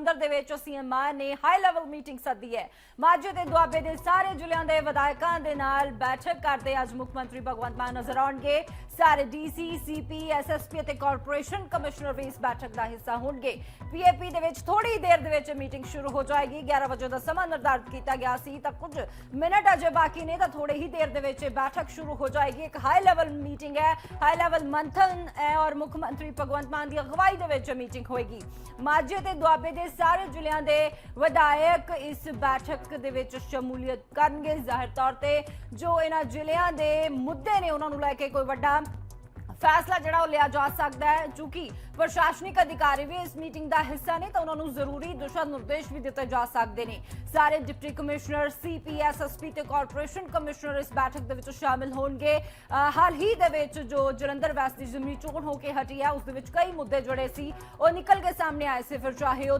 ਜਲੰਧਰ ਦੇ ਵਿੱਚ ਸੀਐਮ ਮਾਨ ਨੇ ਹਾਈ ਲੈਵਲ ਮੀਟਿੰਗ ਸੱਦੀ ਹੈ। ਮਾਝੇ ਤੇ ਦੁਆਬੇ ਦੇ ਸਾਰੇ ਜ਼ਿਲ੍ਹਿਆਂ ਦੇ ਵਿਧਾਇਕਾਂ ਦੇ ਨਾਲ ਬੈਠਕ ਕਰਦੇ ਅੱਜ ਮੁੱਖ ਮੰਤਰੀ ਭਗਵੰਤ ਮਾਨ ਨਜ਼ਰ ਆਉਣਗੇ। ਸਾਰੇ ਡੀਸੀ ਸੀਪੀ ਐਸਐਸਪੀ ਅਤੇ ਕਾਰਪੋਰੇਸ਼ਨ ਕਮਿਸ਼ਨਰ ਵੀ ਇਸ ਬੈਠਕ ਦਾ ਹਿੱਸਾ ਹੋਣਗੇ। ਪੀਏਪੀ ਦੇ ਵਿੱਚ ਥੋੜੀ ਦੇਰ ਦੇ ਵਿੱਚ ਮੀਟਿੰਗ ਸ਼ੁਰੂ ਹੋ ਜਾਏਗੀ। 11 ਵਜੇ ਦਾ ਸਮਾਂ ਨਿਰਧਾਰਿਤ ਕੀਤਾ ਗਿਆ ਸੀ, ਤਾਂ ਕੁਝ ਮਿੰਟ ਅਜੇ ਬਾਕੀ ਨੇ, ਤਾਂ ਥੋੜੇ ਹੀ ਦੇਰ ਦੇ ਵਿੱਚ ਇਹ ਬੈਠਕ ਸ਼ੁਰੂ ਹੋ ਜਾਏਗੀ। ਇੱਕ ਹਾਈ ਲੈਵਲ ਮੀਟਿੰਗ ਹੈ। ਹਾਈ ਲੈਵਲ ਮੰਥਨ ਹੈ ਔਰ ਮੁੱਖ ਮੰਤਰੀ ਭਗਵੰਤ ਮਾਨ ਦੀ ਅਗਵਾਈ ਦੇ ਵਿੱਚ ਮੀਟਿੰਗ ਹੋਏਗੀ। ਮਾਝੇ ਤੇ ਦੁਆਬੇ ਦੇ ਸਾਰੇ ਜ਼ਿਲ੍ਹਿਆਂ ਦੇ ਵਿਧਾਇਕ ਇਸ ਬੈਠਕ ਦੇ ਵਿੱਚ ਸ਼ਮੂਲੀਅਤ ਕਰਨਗੇ ਜ਼ਾਹਿਰ ਤੌਰ ਤੇ ਜੋ ਇਹਨਾਂ ਜ਼ਿਲ੍ਹਿਆਂ ਦੇ ਮੁੱਦੇ ਨੇ ਉਹਨਾਂ ਨੂੰ ਲੈ ਕੇ ਕੋਈ ਵੱਡਾ ਫੈਸਲਾ ਜਿਹੜਾ ਉਹ ਲਿਆ ਜਾ ਸਕਦਾ ਹੈ, ਕਿਉਂਕਿ ਪ੍ਰਸ਼ਾਸਨਿਕ ਅਧਿਕਾਰੀ ਵੀ ਇਸ ਮੀਟਿੰਗ ਦਾ ਹਿੱਸਾ ਨੇ, ਤਾਂ ਉਹਨਾਂ ਨੂੰ ਜ਼ਰੂਰੀ ਦਿਸ਼ਾ ਨਿਰਦੇਸ਼ ਵੀ ਦਿੱਤੇ ਜਾ ਸਕਦੇ ਨੇ। ਸਾਰੇ ਡਿਪਟੀ ਕਮਿਸ਼ਨਰ ਸੀਪੀਐਸਐਸਪੀ ਤੇ ਕਾਰਪੋਰੇਸ਼ਨ ਕਮਿਸ਼ਨਰ ਇਸ ਬੈਠਕ ਦੇ ਵਿੱਚ ਸ਼ਾਮਿਲ ਹੋਣਗੇ। ਹਾਲ ਹੀ ਦੇ ਵਿੱਚ ਜੋ ਜਲੰਧਰ ਵੈਸਟ ਦੀ ਜ਼ਮੀਨੀ ਚੋਣ ਹੋ ਕੇ ਹਟੀ ਹੈ, ਉਸ ਦੇ ਵਿੱਚ ਕਈ ਮੁੱਦੇ ਜੁੜੇ ਸੀ, ਉਹ ਨਿਕਲ ਕੇ ਸਾਹਮਣੇ ਆਏ ਸੀ। ਫਿਰ ਚਾਹੇ ਉਹ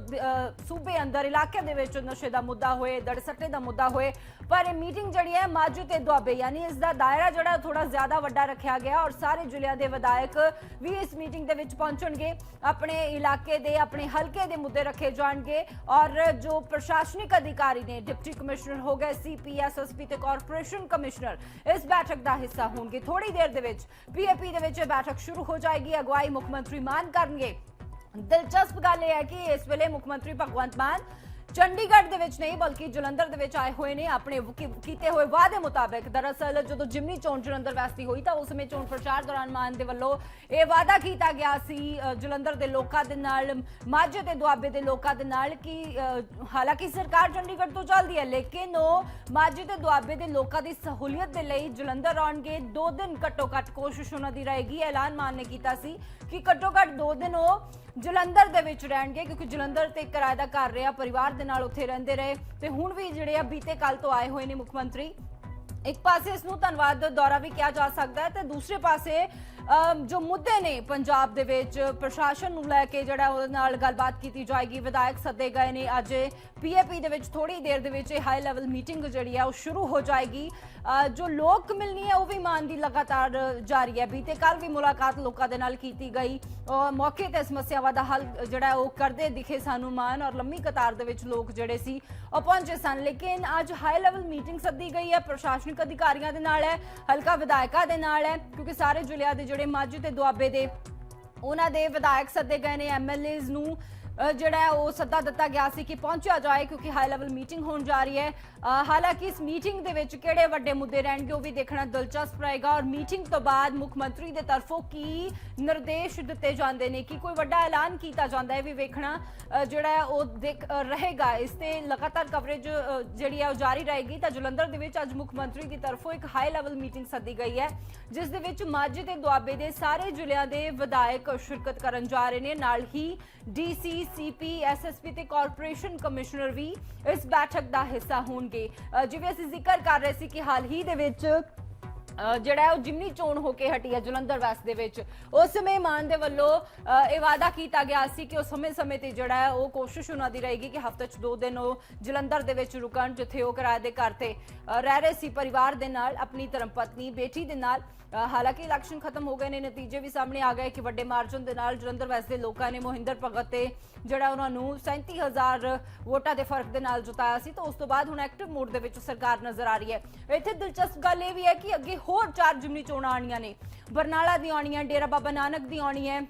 ਸੂਬੇ ਅੰਦਰ, ਇਲਾਕੇ ਦੇ ਵਿੱਚ ਨਸ਼ੇ ਦਾ ਮੁੱਦਾ ਹੋਏ, ਦੜਸੱਟੇ ਦਾ ਮੁੱਦਾ ਹੋਏ, ਪਰ ਇਹ ਮੀਟਿੰਗ ਜਿਹੜੀ ਹੈ ਮਾਝੇ ਤੇ ਦੁਆਬੇ, ਯਾਨੀ ਇਸ ਦਾ ਦਾਇਰਾ ਜਿਹੜਾ ਥੋੜਾ ਜ਼ਿਆਦਾ ਵੱਡਾ ਰੱਖਿਆ ਗਿਆ ਔਰ ਸਾਰੇ ਜ਼ਿਲ੍ਹਿਆਂ ਦੇ ਵਿਧਾਇਕ ਵੀ ਇਸ ਮੀਟਿੰਗ ਦੇ ਵਿੱਚ ਪਹੁੰਚਣਗੇ, ਆਪਣੇ ਇਲਾਕੇ ਦੇ, ਆਪਣੇ ਹਲਕੇ ਦੇ ਮੁੱਦੇ ਰੱਖੇ ਜਾਣਗੇ ਔਰ ਜੋ ਪ੍ਰਸ਼ਾਸਨਿਕ ਅਧਿਕਾਰੀ ਨੇ, ਡਿਪਟੀ ਕਮਿਸ਼ਨਰ ਹੋ ਗਏ ਸੀਪੀਐਸਐਸਪੀ ਤੇ ਕਾਰਪੋਰੇਸ਼ਨ ਕਮਿਸ਼ਨਰ, ਇਸ ਬੈਠਕ ਦਾ ਹਿੱਸਾ ਹੋਣਗੇ। ਥੋੜੀ ਦੇਰ ਦੇ ਵਿੱਚ ਪੀਏਪੀ ਦੇ ਵਿੱਚ ਇਹ ਬੈਠਕ ਸ਼ੁਰੂ ਹੋ ਜਾਏਗੀ, ਅਗਵਾਈ ਮੁੱਖ ਮੰਤਰੀ ਮਾਨ ਕਰਨਗੇ। ਦਿਲਚਸਪ ਗੱਲ ਇਹ ਹੈ ਕਿ ਇਸ ਵੇਲੇ ਮੁੱਖ ਮੰਤਰੀ ਭਗਵੰਤ ਮਾਨ ਚੰਡੀਗੜ੍ਹ ਦੇ ਵਿੱਚ ਨਹੀਂ, ਬਲਕਿ ਜਲੰਧਰ ਦੇ ਵਿੱਚ ਆਏ ਹੋਏ ਨੇ ਆਪਣੇ ਕੀਤੇ ਹੋਏ ਵਾਅਦੇ ਮੁਤਾਬਕ। ਦਰਅਸਲ ਜਦੋਂ ਜਿਮਨੀ ਚੋਣ ਜਲੰਧਰ ਵੈਸਤੀ ਹੋਈ ਤਾਂ ਉਸ ਸਮੇਂ ਚੋਣ ਪ੍ਰਚਾਰ ਦੌਰਾਨ ਮਾਨ ਦੇ ਵੱਲੋਂ ਇਹ ਵਾਅਦਾ ਕੀਤਾ ਗਿਆ ਸੀ ਜਲੰਧਰ ਦੇ ਲੋਕਾਂ ਦੇ ਨਾਲ, ਮਾਝੇ ਤੇ ਦੁਆਬੇ ਦੇ ਲੋਕਾਂ ਦੇ ਨਾਲ ਕਿ ਹਾਲਾਂਕਿ ਸਰਕਾਰ ਚੰਡੀਗੜ੍ਹ ਤੋਂ ਚੱਲਦੀ ਹੈ, ਲੇਕਿਨ ਉਹ ਮਾਝੇ ਤੇ ਦੁਆਬੇ ਦੇ ਲੋਕਾਂ ਦੀ ਸਹੂਲੀਅਤ ਦੇ ਲਈ ਜਲੰਧਰ ਆਉਣਗੇ। ਦੋ ਦਿਨ ਘੱਟੋ ਘੱਟ ਕੋਸ਼ਿਸ਼ ਉਹਨਾਂ ਦੀ ਰਹੇਗੀ, ਐਲਾਨ ਮਾਨ ਨੇ ਕੀਤਾ ਸੀ ਕਿ ਘੱਟੋ ਘੱਟ ਦੋ ਦਿਨ ਉਹ ਜਲੰਧਰ ਦੇ ਵਿੱਚ ਰਹਿਣਗੇ, ਕਿਉਂਕਿ ਜਲੰਧਰ ਤੇ ਕਿਰਾਏ ਦਾ ਘਰ ਰਿਹਾ, ਪਰਿਵਾਰ ਦੇ ਨਾਲ ਉੱਥੇ ਰਹਿੰਦੇ ਰਹੇ ਤੇ ਹੁਣ ਵੀ ਜਿਹੜੇ ਆ ਬੀਤੇ ਕੱਲ ਤੋਂ ਆਏ ਹੋਏ ਨੇ ਮੁੱਖ ਮੰਤਰੀ। ਇੱਕ ਪਾਸੇ ਇਸ ਨੂੰ ਧੰਨਵਾਦ ਦੌਰਾ ਵੀ ਕਿਹਾ ਜਾ ਸਕਦਾ ਹੈ ਤੇ ਦੂਸਰੇ ਪਾਸੇ ਜੋ ਮੁੱਦੇ ਨੇ ਪੰਜਾਬ ਦੇ ਵਿੱਚ, ਪ੍ਰਸ਼ਾਸਨ ਨੂੰ ਲੈ ਕੇ ਜਿਹੜਾ ਉਹਦੇ ਨਾਲ ਗੱਲਬਾਤ ਕੀਤੀ ਜਾਏਗੀ। ਵਿਧਾਇਕ ਸੱਦੇ ਗਏ ਨੇ ਅੱਜ ਪੀਏਪੀ ਦੇ ਵਿੱਚ ਥੋੜੀ ਦੇਰ ਦੇ ਵਿੱਚ ਇਹ ਹਾਈ ਲੈਵਲ ਮੀਟਿੰਗ ਜਿਹੜੀ ਹੈ ਉਹ ਸ਼ੁਰੂ ਹੋ ਜਾਏਗੀ। ਜੋ ਲੋਕ ਮਿਲਣੀ ਹੈ ਉਹ ਵੀ ਮਾਨ ਦੀ ਲਗਾਤਾਰ ਜਾਰੀ ਹੈ। ਬੀਤੇ ਕੱਲ ਵੀ ਮੁਲਾਕਾਤ ਲੋਕਾਂ ਦੇ ਨਾਲ ਕੀਤੀ ਗਈ। ਮੌਕੇ ਤੇ ਸਮੱਸਿਆਵਾਂ ਦਾ ਹੱਲ ਜਿਹੜਾ ਉਹ ਕਰਦੇ ਦਿਖੇ ਸਾਨੂੰ ਮਾਨ ਔਰ ਲੰਮੀ ਕਤਾਰ ਦੇ ਵਿੱਚ ਲੋਕ ਜਿਹੜੇ ਸੀ, ਉਹ ਪਹੁੰਚੇ ਸਨ। ਲੇਕਿਨ ਅੱਜ ਹਾਈ ਲੈਵਲ ਮੀਟਿੰਗ ਸੱਦੀ ਗਈ ਹੈ, ਪ੍ਰਸ਼ਾਸਨ ਪ੍ਰਸ਼ਾਸਨਿਕ ਅਧਿਕਾਰੀਆਂ ਦੇ ਨਾਲ ਹੈ, ਹਲਕਾ ਵਿਧਾਇਕਾਂ ਦੇ ਨਾਲ ਹੈ, ਕਿਉਂਕਿ ਸਾਰੇ ਜ਼ਿਲ੍ਹਿਆਂ ਦੇ ਜਿਹੜੇ ਮਾਝੇ ਤੇ ਦੁਆਬੇ ਦੇ, ਉਹਨਾਂ ਦੇ ਵਿਧਾਇਕ ਸੱਦੇ ਗਏ ਨੇ, ਐਮਐਲਏਜ਼ ਨੂੰ। ਜਿਹੜਾ ਉਹ ਸੱਦਾ ਦਿੱਤਾ ਗਿਆ ਸੀ ਕਿ ਪਹੁੰਚਿਆ ਜਾਏ ਕਿਉਂਕਿ ਹਾਈ ਲੈਵਲ ਮੀਟਿੰਗ ਹੋਣ ਜਾ ਰਹੀ ਹੈ। ਹਾਲਾਂਕਿ ਇਸ ਮੀਟਿੰਗ ਦੇ ਵਿੱਚ ਕਿਹੜੇ ਵੱਡੇ ਮੁੱਦੇ ਰਹਿਣਗੇ ਉਹ ਵੀ ਦੇਖਣਾ ਦਿਲਚਸਪ ਰਹੇਗਾ ਔਰ ਮੀਟਿੰਗ ਤੋਂ ਬਾਅਦ ਮੁੱਖ ਮੰਤਰੀ ਦੇ ਤਰਫੋਂ ਕੀ ਨਿਰਦੇਸ਼ ਦਿੱਤੇ ਜਾਂਦੇ ਨੇ, ਕਿ ਕੋਈ ਵੱਡਾ ਐਲਾਨ ਕੀਤਾ ਜਾਂਦਾ ਹੈ ਵੀ ਵੇਖਣਾ ਜਿਹੜਾ ਉਹ ਦੇਖ ਰਹੇਗਾ। ਇਸ ਤੇ ਲਗਾਤਾਰ ਕਵਰੇਜ ਜਿਹੜੀ ਹੈ, ਉਹ ਜਾਰੀ ਰਹੇਗੀ। ਤਾਂ ਜਲੰਧਰ ਦੇ ਵਿੱਚ ਅੱਜ ਮੁੱਖ ਮੰਤਰੀ ਦੀ ਤਰਫੋਂ ਇੱਕ ਹਾਈ ਲੈਵਲ ਮੀਟਿੰਗ ਸੱਦੀ ਗਈ ਹੈ, ਜਿਸ ਦੇ ਵਿੱਚ ਮਾਝੇ ਤੇ ਦੁਆਬੇ ਦੇ ਸਾਰੇ ਜ਼ਿਲ੍ਹਿਆਂ ਦੇ ਵਿਧਾਇਕ ਸ਼ਿਰਕਤ ਕਰਨ ਜਾ ਰਹੇ ਨੇ। ਨਾਲ ਹੀ ਡੀਸੀ ਸੀਪੀ ਐਸਐਸਪੀ ਤੇ ਕਾਰਪੋਰੇਸ਼ਨ ਕਮਿਸ਼ਨਰ ਵੀ ਇਸ ਬੈਠਕ ਦਾ ਹਿੱਸਾ ਹੋਣਗੇ। ਜਿਵੇਂ ਅਸੀਂ ਜ਼ਿਕਰ ਕਰ ਰਹੇ ਸੀ ਕਿ ਹਾਲ ਹੀ ਦੇ ਵਿੱਚ ਜਿਹੜਾ ਉਹ ਜਿਮਨੀ ਚੋਣ ਹੋ ਕੇ ਹਟੀ ਹੈ ਜਲੰਧਰ ਵੈਸਟ ਦੇ ਵਿੱਚ। ਉਸ ਸਮੇਂ ਮਾਨ ਦੇ ਵੱਲੋਂ ਇਹ ਵਾਅਦਾ ਕੀਤਾ ਗਿਆ ਸੀ ਕਿ ਉਹ ਸਮੇਂ-ਸਮੇਂ ਤੇ ਜਿਹੜਾ ਹੈ ਉਹ ਕੋਸ਼ਿਸ਼ ਉਹਨਾਂ ਦੀ ਰਹੇਗੀ ਕਿ ਹਫ਼ਤੇ 'ਚ ਦੋ ਦਿਨ ਉਹ ਜਲੰਧਰ ਦੇ ਵਿੱਚ ਰੁਕਣ, ਜਿੱਥੇ ਉਹ ਕਿਰਾਏ ਦੇ ਘਰ ਤੇ ਰਹਿ ਰਹੇ ਸੀ ਪਰਿਵਾਰ ਦੇ ਨਾਲ, ਆਪਣੀ ਧਰਮਪਤਨੀ ਬੇਟੀ ਦੇ ਨਾਲ। ਹਾਲਾਂਕਿ ਇਲੈਕਸ਼ਨ ਖਤਮ ਹੋ ਗਏ ਨੇ, ਨਤੀਜੇ ਵੀ ਸਾਹਮਣੇ ਆ ਗਏ ਕਿ ਵੱਡੇ ਮਾਰਜਨ ਦੇ ਨਾਲ ਜਲੰਧਰ ਵੈਸਟ ਦੇ ਲੋਕਾਂ ਨੇ ਮੋਹਿੰਦਰ ਭਗਤ ਤੇ ਜਿਹੜਾ ਉਹਨਾਂ ਨੂੰ 37000 ਵੋਟਾਂ ਦੇ ਫ਼ਰਕ ਦੇ ਨਾਲ ਜਿਤਾਇਆ ਸੀ, ਤਾਂ ਉਸ ਤੋਂ ਬਾਅਦ ਹੁਣ ਐਕਟਿਵ ਮੋਡ ਦੇ ਵਿੱਚ ਸਰਕਾਰ ਨਜ਼ਰ ਆ ਰਹੀ ਹੈ। ਇੱਥੇ ਦਿਲਚਸਪ ਗੱਲ ਇਹ ਵੀ ਹੈ ਕਿ ਅੱਗੇ ਹੋਰ ਚਾਰ ਜਿਮਨੀ ਚੋਣਾਂ ਆਣੀਆਂ ਨੇ। ਬਰਨਾਲਾ ਦੀ ਆਉਣੀ ਹੈ ਡੇਰਾ ਬਾਬਾ ਨਾਨਕ ਦੀ ਆਉਣੀ ਹੈ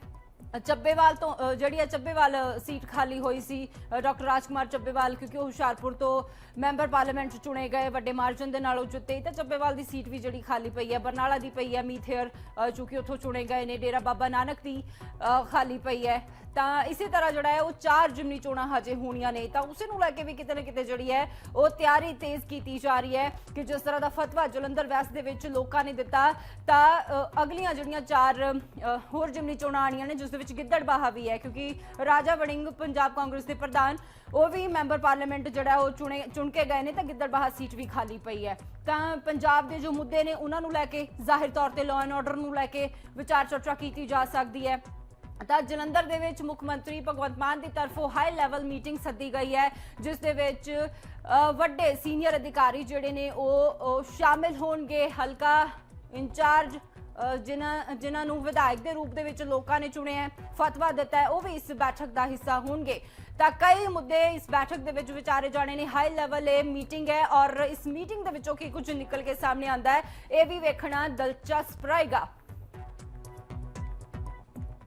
ਚੱਬੇਵਾਲ ਤੋਂ ਅ, ਜਿਹੜੀ ਹੈ ਚੱਬੇਵਾਲ ਸੀਟ ਖਾਲੀ ਹੋਈ ਸੀ ਅ, ਡਾਕਟਰ ਰਾਜਕੁਮਾਰ ਚੱਬੇਵਾਲ ਕਿਉਂਕਿ ਉਹ ਹੁਸ਼ਿਆਰਪੁਰ ਤੋਂ ਮੈਂਬਰ ਪਾਰਲੀਮੈਂਟ 'ਚ ਚੁਣੇ ਗਏ ਵੱਡੇ ਮਾਰਜਨ ਦੇ ਨਾਲ ਉਹ ਜਿੱਤੇ ਤਾਂ ਚੱਬੇਵਾਲ ਦੀ ਸੀਟ ਵੀ ਜਿਹੜੀ ਖਾਲੀ ਪਈ ਹੈ ਬਰਨਾਲਾ ਦੀ ਪਈ ਹੈ ਮੀਥੇਰ ਕਿਉਂਕਿ ਉੱਥੋਂ ਚੁਣੇ ਗਏ ਨੇ ਡੇਰਾ ਬਾਬਾ ਨਾਨਕ ਦੀ ਅ, ਖਾਲੀ ਪਈ ਹੈ। ਤਾਂ ਇਸੇ ਤਰ੍ਹਾਂ ਜਿਹੜਾ ਹੈ, ਉਹ ਚਾਰ ਜਿਮਨੀ ਚੋਣਾਂ ਹਜੇ ਹੋਣੀਆਂ ਨੇ। ਤਾਂ ਉਸੇ ਨੂੰ ਲੈ ਕੇ ਵੀ ਕਿਤੇ ਨਾ ਕਿਤੇ ਜਿਹੜੀ ਹੈ, ਉਹ ਤਿਆਰੀ ਤੇਜ਼ ਕੀਤੀ ਜਾ ਰਹੀ ਹੈ ਕਿ ਜਿਸ ਤਰ੍ਹਾਂ ਦਾ ਫਤਵਾ ਜਲੰਧਰ ਵੈਸਟ ਦੇ ਵਿੱਚ ਲੋਕਾਂ ਨੇ ਦਿੱਤਾ, ਤਾਂ ਅਗਲੀਆਂ ਜਿਹੜੀਆਂ ਚਾਰ ਹੋਰ ਜਿਮਨੀ ਚੋਣਾਂ ਆਣੀਆਂ ਨੇ, ਜਿਸ ਦੇ ਵਿੱਚ ਗਿੱਦੜਬਾਹਾ ਵੀ ਹੈ, ਕਿਉਂਕਿ ਰਾਜਾ ਵੜਿੰਗ ਪੰਜਾਬ ਕਾਂਗਰਸ ਦੇ ਪ੍ਰਧਾਨ, ਉਹ ਵੀ ਮੈਂਬਰ ਪਾਰਲੀਮੈਂਟ ਜਿਹੜਾ ਉਹ ਚੁਣੇ, ਚੁਣ ਕੇ ਗਏ ਨੇ, ਤਾਂ ਗਿੱਦੜਬਾਹਾ ਸੀਟ ਵੀ ਖਾਲੀ ਪਈ ਹੈ। ਤਾਂ ਪੰਜਾਬ ਦੇ ਜੋ ਮੁੱਦੇ ਨੇ, ਉਹਨਾਂ ਨੂੰ ਲੈ ਕੇ ਜ਼ਾਹਿਰ ਤੌਰ ਤੇ ਲਾਅ ਐਂਡ ਆਰਡਰ ਨੂੰ ਲੈ ਕੇ ਵਿਚਾਰ ਚਰਚਾ ਕੀਤੀ ਜਾ ਸਕਦੀ ਹੈ। ਤਾਂ ਜਲੰਧਰ ਦੇ ਵਿੱਚ ਮੁੱਖ ਮੰਤਰੀ ਭਗਵੰਤ ਮਾਨ ਦੀ ਤਰਫੋਂ ਹਾਈ ਲੈਵਲ ਮੀਟਿੰਗ ਸੱਦੀ ਗਈ ਹੈ, ਜਿਸ ਦੇ ਵਿੱਚ ਵੱਡੇ ਸੀਨੀਅਰ ਅਧਿਕਾਰੀ ਜਿਹੜੇ ਨੇ ਉਹ ਸ਼ਾਮਿਲ ਹੋਣਗੇ। ਹਲਕਾ ਇੰਚਾਰਜ ਜਿਨ੍ਹਾਂ ਜਿਨ੍ਹਾਂ ਨੂੰ ਵਿਧਾਇਕ ਦੇ ਰੂਪ ਦੇ ਵਿੱਚ ਲੋਕਾਂ ਨੇ ਚੁਣਿਆ ਹੈ, ਫਤਵਾ ਦਿੱਤਾ ਹੈ, ਉਹ ਵੀ ਇਸ ਬੈਠਕ ਦਾ ਹਿੱਸਾ ਹੋਣਗੇ। ਤਾਂ ਕਈ ਮੁੱਦੇ ਇਸ ਬੈਠਕ ਦੇ ਵਿੱਚ ਵਿਚਾਰੇ ਜਾਣੇ ਨੇ ਹਾਈ ਲੈਵਲ ਇਹ ਮੀਟਿੰਗ ਹੈ ਔਰ ਇਸ ਮੀਟਿੰਗ ਦੇ ਵਿੱਚੋਂ ਕੀ ਕੁਝ ਨਿਕਲ ਕੇ ਸਾਹਮਣੇ ਆਉਂਦਾ ਹੈ, ਇਹ ਵੀ ਵੇਖਣਾ ਦਿਲਚਸਪ ਰਹੇਗਾ।